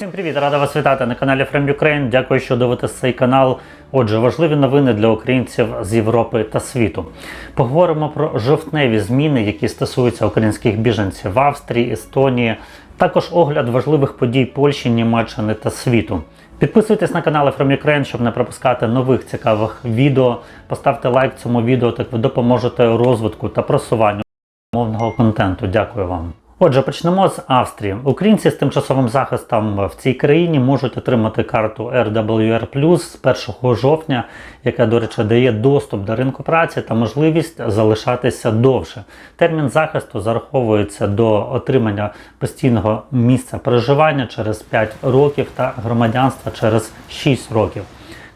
Всім привіт! Рада вас вітати на каналі From Ukraine. Дякую, що дивитесь цей канал. Отже, важливі новини для українців з Європи та світу. Поговоримо про жовтневі зміни, які стосуються українських біженців в Австрії, Естонії. Також огляд важливих подій Польщі, Німеччини та світу. Підписуйтесь на канал From Ukraine, щоб не пропускати нових цікавих відео. Поставте лайк цьому відео, так ви допоможете розвитку та просуванню мовного контенту. Дякую вам. Отже, почнемо з Австрії. Українці з тимчасовим захистом в цій країні можуть отримати карту RWR з 1 жовтня, яка, до речі, дає доступ до ринку праці та можливість залишатися довше. Термін захисту зараховується до отримання постійного місця проживання через 5 років та громадянства через 6 років.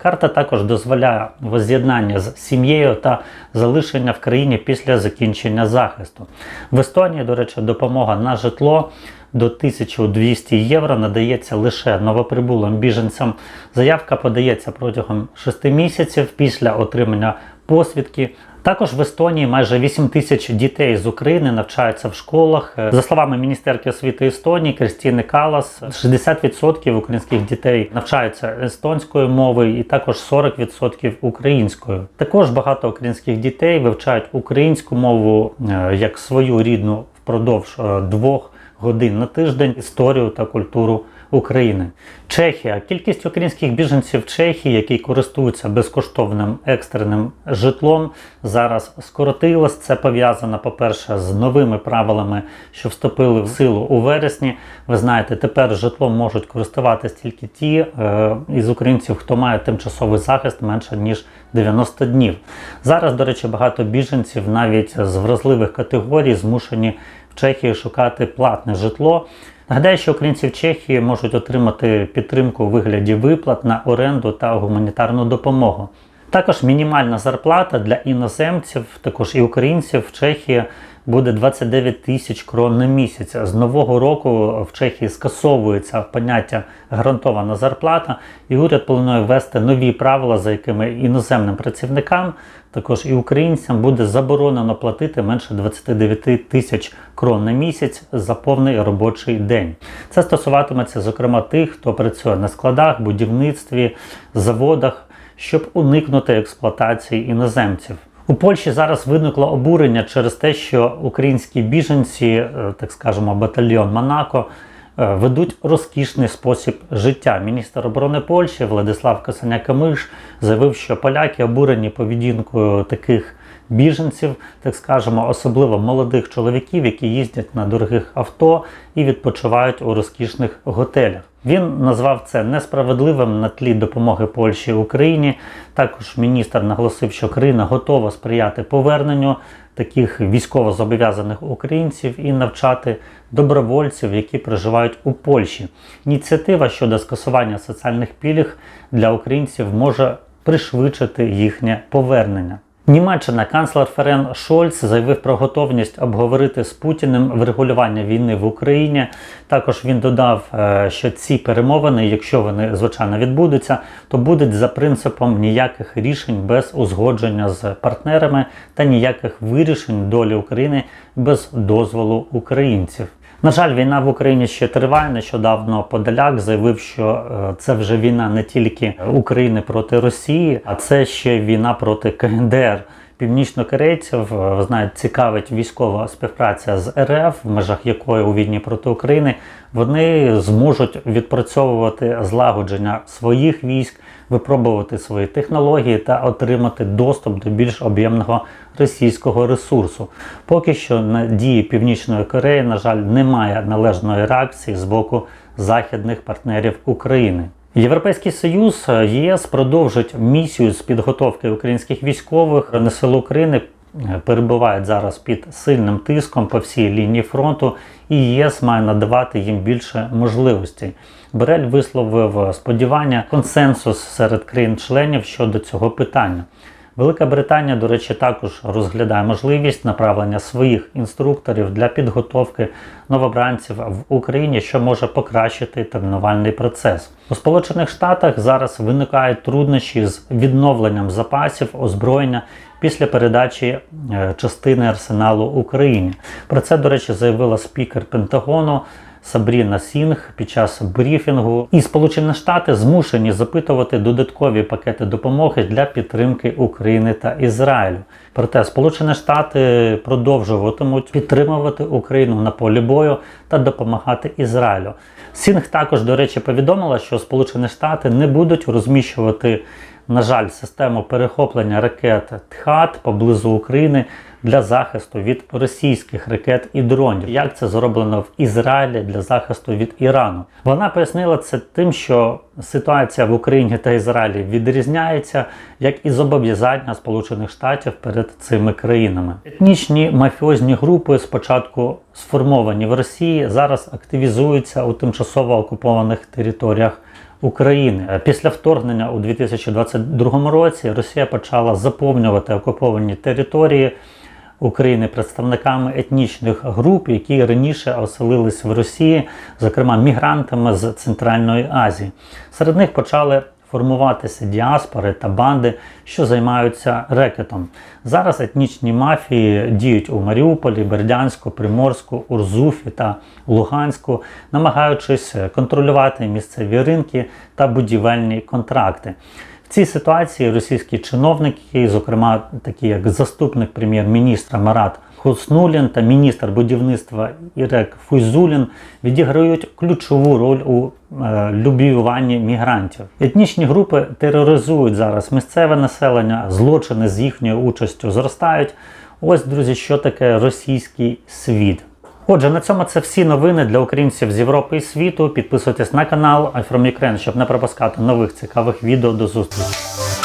Карта також дозволяє воз'єднання з сім'єю та залишення в країні після закінчення захисту. В Естонії, до речі, допомога на житло до 1200 євро надається лише новоприбулим біженцям. Заявка подається протягом 6 місяців після отримання посвідки. Також в Естонії майже 8 тисяч дітей з України навчаються в школах. За словами міністерки освіти Естонії Кристіни Калас, 60% українських дітей навчаються естонською мовою і також 40% українською. Також багато українських дітей вивчають українську мову е, як свою рідну впродовж е, двох годин на тиждень історію та культуру України. Чехія. Кількість українських біженців Чехії, які користуються безкоштовним екстреним житлом, зараз скоротилась. Це пов'язано, по-перше, з новими правилами, що вступили в силу у вересні. Ви знаєте, тепер житлом можуть користуватися тільки ті е, із українців, хто має тимчасовий захист менше ніж 90 днів. Зараз, до речі, багато біженців навіть з вразливих категорій змушені в Чехії шукати платне житло. Нагадаю, що українці в Чехії можуть отримати підтримку у вигляді виплат на оренду та гуманітарну допомогу. Також мінімальна зарплата для іноземців, також і українців в Чехії буде 29 тисяч крон на місяць. З нового року в Чехії скасовується поняття гарантована зарплата, і уряд планує ввести нові правила, за якими іноземним працівникам, також і українцям буде заборонено платити менше 29 тисяч крон на місяць за повний робочий день. Це стосуватиметься, зокрема, тих, хто працює на складах, будівництві, заводах, щоб уникнути експлуатації іноземців. У Польщі зараз виникло обурення через те, що українські біженці, е, так скажемо, батальйон Монако, е, ведуть розкішний спосіб життя. Міністр оборони Польщі Владислав Касаня-Камиш заявив, що поляки обурені поведінкою таких біженців, так скажемо, особливо молодих чоловіків, які їздять на дорогих авто і відпочивають у розкішних готелях. Він назвав це несправедливим на тлі допомоги Польщі Україні. Також міністр наголосив, що країна готова сприяти поверненню таких військово-зобов'язаних українців і навчати добровольців, які проживають у Польщі. Ініціатива щодо скасування соціальних пільг для українців може пришвидшити їхнє повернення. Німеччина канцлер Ферен Шольц заявив про готовність обговорити з Путіним врегулювання війни в Україні. Також він додав, е, що ці перемовини, якщо вони звичайно відбудуться, то будуть за принципом ніяких рішень без узгодження з партнерами та ніяких вирішень долі України без дозволу українців. На жаль, війна в Україні ще триває. Нещодавно Подоляк заявив, що е, це вже війна не тільки України проти Росії, а це ще війна проти КНДР. Північнокорейців, е, ви знаєте, цікавить військова співпраця з РФ, в межах якої у війні проти України вони зможуть відпрацьовувати злагодження своїх військ, випробувати свої технології та отримати доступ до більш об'ємного російського ресурсу. Поки що на дії Північної Кореї, на жаль, немає належної реакції з боку західних партнерів України. Європейський Союз ЄС продовжить місію з підготовки українських військових на село України. е, Перебувають зараз під сильним тиском по всій лінії фронту, і ЄС має надавати їм більше можливостей. Берель висловив сподівання консенсус серед країн-членів щодо цього питання. Велика Британія, до речі, також розглядає можливість направлення своїх інструкторів для підготовки новобранців в Україні, що може покращити тренувальний процес. У Сполучених Штатах зараз виникають труднощі з відновленням запасів озброєння після передачі е, частини арсеналу Україні. Про це, до речі, заявила спікер Пентагону Сабріна Сінг під час брифінгу. І Сполучені Штати змушені запитувати додаткові пакети допомоги для підтримки України та Ізраїлю. Проте Сполучені Штати продовжуватимуть підтримувати Україну на полі бою та допомагати Ізраїлю. Сінг також, до речі, повідомила, що Сполучені Штати не будуть розміщувати, на жаль, систему перехоплення ракет ТХАТ поблизу України для захисту від російських ракет і дронів. Як це зроблено в Ізраїлі для захисту від Ірану? Вона пояснила це тим, що ситуація в Україні та Ізраїлі відрізняється, як і зобов'язання Сполучених Штатів перед цими країнами. Етнічні мафіозні групи спочатку сформовані в Росії, зараз активізуються у тимчасово окупованих територіях. України після вторгнення у 2022 році Росія почала заповнювати окуповані території України представниками етнічних груп, які раніше оселились в Росії, зокрема мігрантами з Центральної Азії. Серед них почали формуватися діаспори та банди, що займаються рекетом. Зараз етнічні мафії діють у Маріуполі, Бердянську, Приморську, Урзуфі та Луганську, намагаючись контролювати місцеві ринки та будівельні контракти. Цій ситуації російські чиновники, зокрема такі як заступник прем'єр-міністра Марат Хуснулін та міністр будівництва Ірек Фуйзулін, відіграють ключову роль у е, любіюванні мігрантів. Етнічні групи тероризують зараз місцеве населення, злочини з їхньою участю зростають. Ось, друзі, що таке російський світ. Отже, на цьому це всі новини для українців з Європи і світу. Підписуйтесь на канал iFromUkraine, щоб не пропускати нових цікавих відео. До зустрічі.